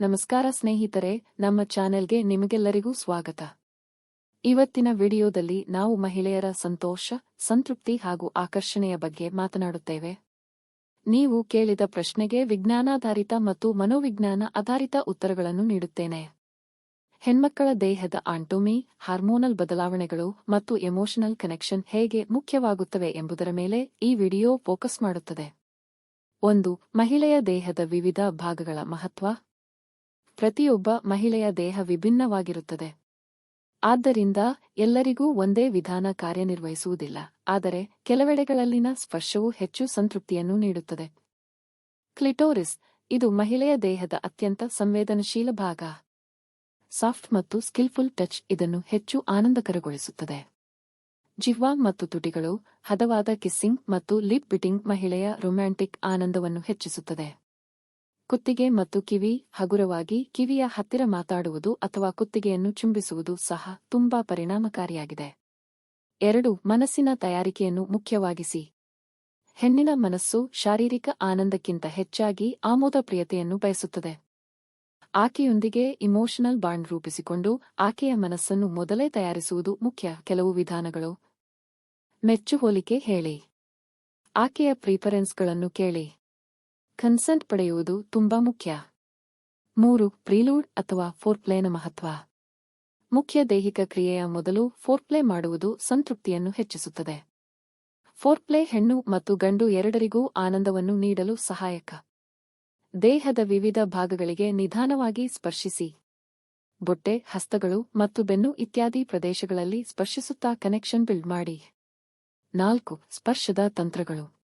ನಮಸ್ಕಾರ ಸ್ನೇಹಿತರೆ, ನಮ್ಮ ಚಾನೆಲ್ಗೆ ನಿಮಗೆಲ್ಲರಿಗೂ ಸ್ವಾಗತ. ಇವತ್ತಿನ ವಿಡಿಯೋದಲ್ಲಿ ನಾವು ಮಹಿಳೆಯರ ಸಂತೋಷ, ಸಂತೃಪ್ತಿ ಹಾಗೂ ಆಕರ್ಷಣೆಯ ಬಗ್ಗೆ ಮಾತನಾಡುತ್ತೇವೆ. ನೀವು ಕೇಳಿದ ಪ್ರಶ್ನೆಗೆ ವಿಜ್ಞಾನಾಧಾರಿತ ಮತ್ತು ಮನೋವಿಜ್ಞಾನ ಆಧಾರಿತ ಉತ್ತರಗಳನ್ನು ನೀಡುತ್ತೇನೆ. ಹೆಣ್ಮಕ್ಕಳ ದೇಹದ ಆಂಟೋಮಿ, ಹಾರ್ಮೋನಲ್ ಬದಲಾವಣೆಗಳು ಮತ್ತು ಎಮೋಷನಲ್ ಕನೆಕ್ಷನ್ ಹೇಗೆ ಮುಖ್ಯವಾಗುತ್ತವೆ ಎಂಬುದರ ಮೇಲೆ ಈ ವಿಡಿಯೋ ಫೋಕಸ್ ಮಾಡುತ್ತದೆ. ಒಂದು, ಮಹಿಳೆಯ ದೇಹದ ವಿವಿಧ ಭಾಗಗಳ ಮಹತ್ವ. ಪ್ರತಿಯೊಬ್ಬ ಮಹಿಳೆಯ ದೇಹ ವಿಭಿನ್ನವಾಗಿರುತ್ತದೆ. ಆದ್ದರಿಂದ ಎಲ್ಲರಿಗೂ ಒಂದೇ ವಿಧಾನ ಕಾರ್ಯನಿರ್ವಹಿಸುವುದಿಲ್ಲ, ಆದರೆ ಕೆಲವೆಡೆಗಳಲ್ಲಿನ ಸ್ಪರ್ಶವು ಹೆಚ್ಚು ಸಂತೃಪ್ತಿಯನ್ನು ನೀಡುತ್ತದೆ. ಕ್ಲಿಟೋರಿಸ್, ಇದು ಮಹಿಳೆಯ ದೇಹದ ಅತ್ಯಂತ ಸಂವೇದನಶೀಲ ಭಾಗ. ಸಾಫ್ಟ್ ಮತ್ತು ಸ್ಕಿಲ್ಫುಲ್ ಟಚ್ ಇದನ್ನು ಹೆಚ್ಚು ಆನಂದಕರಗೊಳಿಸುತ್ತದೆ. ಜಿಹ್ವಾ ಮತ್ತು ತುಟಿಗಳು, ಹದವಾದ ಕಿಸ್ಸಿಂಗ್ ಮತ್ತು ಲಿಪ್ ಬಿಟಿಂಗ್ ಮಹಿಳೆಯ ರೊಮ್ಯಾಂಟಿಕ್ ಆನಂದವನ್ನು ಹೆಚ್ಚಿಸುತ್ತದೆ. ಕುತ್ತಿಗೆ ಮತ್ತು ಕಿವಿ ಹಗುರವಾಗಿ ಕಿವಿಯ ಹತ್ತಿರ ಮಾತಾಡುವುದು ಅಥವಾ ಕುತ್ತಿಗೆಯನ್ನು ಚುಂಬಿಸುವುದು ಸಹ ತುಂಬಾ ಪರಿಣಾಮಕಾರಿಯಾಗಿದೆ. ಎರಡು, ಮನಸ್ಸಿನ ತಯಾರಿಕೆಯನ್ನು ಮುಖ್ಯವಾಗಿಸಿ. ಹೆಣ್ಣಿನ ಮನಸ್ಸು ಶಾರೀರಿಕ ಆನಂದಕ್ಕಿಂತ ಹೆಚ್ಚಾಗಿ ಆಮೋದಪ್ರಿಯತೆಯನ್ನು ಬಯಸುತ್ತದೆ. ಆಕೆಯೊಂದಿಗೆ ಇಮೋಷನಲ್ ಬಾಂಡ್ ರೂಪಿಸಿಕೊಂಡು ಆಕೆಯ ಮನಸ್ಸನ್ನು ಮೊದಲೇ ತಯಾರಿಸುವುದು ಮುಖ್ಯ. ಕೆಲವು ವಿಧಾನಗಳು. ಮೆಚ್ಚು ಹೋಲಿಕೆ ಹೇಳಿ. ಆಕೆಯ ಪ್ರಿಫರೆನ್ಸ್ಗಳನ್ನು ಕೇಳಿ. ಕನ್ಸೆಂಟ್ ಪಡೆಯುವುದು ತುಂಬಾ ಮುಖ್ಯ. ಮೂರು, ಪ್ರೀಲೂಡ್ ಅಥವಾ ಫೋರ್ಪ್ಲೇನ ಮಹತ್ವ. ಮುಖ್ಯ ದೈಹಿಕ ಕ್ರಿಯೆಯ ಮೊದಲು ಫೋರ್ಪ್ಲೇ ಮಾಡುವುದು ಸಂತೃಪ್ತಿಯನ್ನು ಹೆಚ್ಚಿಸುತ್ತದೆ. ಫೋರ್ಪ್ಲೇ ಹೆಣ್ಣು ಮತ್ತು ಗಂಡು ಎರಡರಿಗೂ ಆನಂದವನ್ನು ನೀಡಲು ಸಹಾಯಕ. ದೇಹದ ವಿವಿಧ ಭಾಗಗಳಿಗೆ ನಿಧಾನವಾಗಿ ಸ್ಪರ್ಶಿಸಿ. ಬೊಟ್ಟೆ, ಹಸ್ತಗಳು ಮತ್ತು ಬೆನ್ನು ಇತ್ಯಾದಿ ಪ್ರದೇಶಗಳಲ್ಲಿ ಸ್ಪರ್ಶಿಸುತ್ತಾ ಕನೆಕ್ಷನ್ ಬಿಲ್ಡ್ ಮಾಡಿ. ನಾಲ್ಕು, ಸ್ಪರ್ಶದ ತಂತ್ರಗಳು.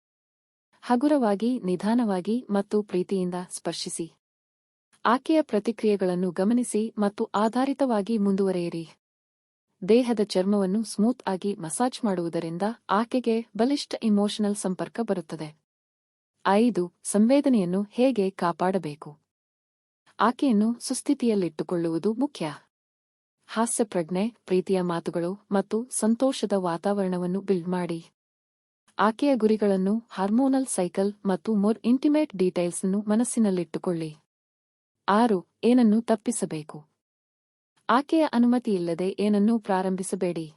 ಹಗುರವಾಗಿ, ನಿಧಾನವಾಗಿ ಮತ್ತು ಪ್ರೀತಿಯಿಂದ ಸ್ಪರ್ಶಿಸಿ. ಆಕೆಯ ಪ್ರತಿಕ್ರಿಯೆಗಳನ್ನು ಗಮನಿಸಿ ಮತ್ತು ಆಧಾರಿತವಾಗಿ ಮುಂದುವರೆಯಿರಿ. ದೇಹದ ಚರ್ಮವನ್ನು ಸ್ಮೂತ್ ಆಗಿ ಮಸಾಜ್ ಮಾಡುವುದರಿಂದ ಆಕೆಗೆ ಬಲಿಷ್ಠ ಇಮೋಷನಲ್ ಸಂಪರ್ಕ ಬರುತ್ತದೆ. ಐದು, ಸಂವೇದನೆಯನ್ನು ಹೇಗೆ ಕಾಪಾಡಬೇಕು? ಆಕೆಯನ್ನು ಸುಸ್ಥಿತಿಯಲ್ಲಿಟ್ಟುಕೊಳ್ಳುವುದು ಮುಖ್ಯ. ಹಾಸ್ಯಪ್ರಜ್ಞೆ, ಪ್ರೀತಿಯ ಮಾತುಗಳು ಮತ್ತು ಸಂತೋಷದ ವಾತಾವರಣವನ್ನು ಬಿಲ್ಡ್ ಮಾಡಿ. ಆಕೆಯ ಗುರಿಗಳನ್ನು ಹಾರ್ಮೋನಲ್ ಸೈಕಲ್ ಮತ್ತು ಮೋರ್ ಇಂಟಿಮೇಟ್ ಡೀಟೈಲ್ಸ್ ಅನ್ನು ಮನಸ್ಸಿನಲ್ಲಿಟ್ಟುಕೊಳ್ಳಿ. ಆರು, ಏನನ್ನು ತಪ್ಪಿಸಬೇಕು? ಆಕೆಯ ಅನುಮತಿಯಿಲ್ಲದೆ ಏನನ್ನೂ ಪ್ರಾರಂಭಿಸಬೇಡಿ.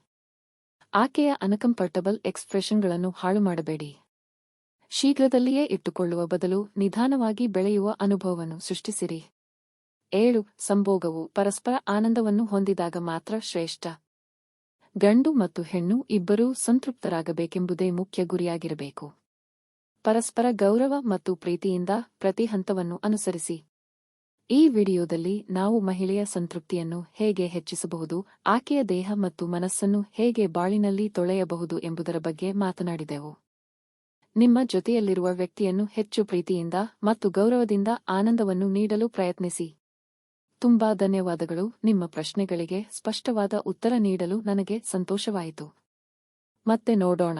ಆಕೆಯ ಅನ್ಕಂಫರ್ಟಬಲ್ ಎಕ್ಸ್ಪ್ರೆಷನ್ಗಳನ್ನು ಹಾಳು ಮಾಡಬೇಡಿ. ಶೀಘ್ರದಲ್ಲಿಯೇ ಇಟ್ಟುಕೊಳ್ಳುವ ಬದಲು ನಿಧಾನವಾಗಿ ಬೆಳೆಯುವ ಅನುಭವವನ್ನು ಸೃಷ್ಟಿಸಿರಿ. ಏಳು, ಸಂಭೋಗವು ಪರಸ್ಪರ ಆನಂದವನ್ನು ಹೊಂದಿದಾಗ ಮಾತ್ರ ಶ್ರೇಷ್ಠ. ಗಂಡು ಮತ್ತು ಹೆಣ್ಣು ಇಬ್ಬರೂ ಸಂತೃಪ್ತರಾಗಬೇಕೆಂಬುದೇ ಮುಖ್ಯ ಗುರಿಯಾಗಿರಬೇಕು. ಪರಸ್ಪರ ಗೌರವ ಮತ್ತು ಪ್ರೀತಿಯಿಂದ ಪ್ರತಿ ಹಂತವನ್ನು ಅನುಸರಿಸಿ. ಈ ವಿಡಿಯೋದಲ್ಲಿ ನಾವು ಮಹಿಳೆಯ ಸಂತೃಪ್ತಿಯನ್ನು ಹೇಗೆ ಹೆಚ್ಚಿಸಬಹುದು, ಆಕೆಯ ದೇಹ ಮತ್ತು ಮನಸ್ಸನ್ನು ಹೇಗೆ ಬಾಳಿನಲ್ಲಿ ತೊಳೆಯಬಹುದು ಎಂಬುದರ ಬಗ್ಗೆ ಮಾತನಾಡಿದೆವು. ನಿಮ್ಮ ಜೊತೆಯಲ್ಲಿರುವ ವ್ಯಕ್ತಿಯನ್ನು ಹೆಚ್ಚು ಪ್ರೀತಿಯಿಂದ ಮತ್ತು ಗೌರವದಿಂದ ಆನಂದವನ್ನು ನೀಡಲು ಪ್ರಯತ್ನಿಸಿ. ತುಂಬಾ ಧನ್ಯವಾದಗಳು. ನಿಮ್ಮ ಪ್ರಶ್ನೆಗಳಿಗೆ ಸ್ಪಷ್ಟವಾದ ಉತ್ತರ ನೀಡಲು ನನಗೆ ಸಂತೋಷವಾಯಿತು. ಮತ್ತೆ ನೋಡೋಣ.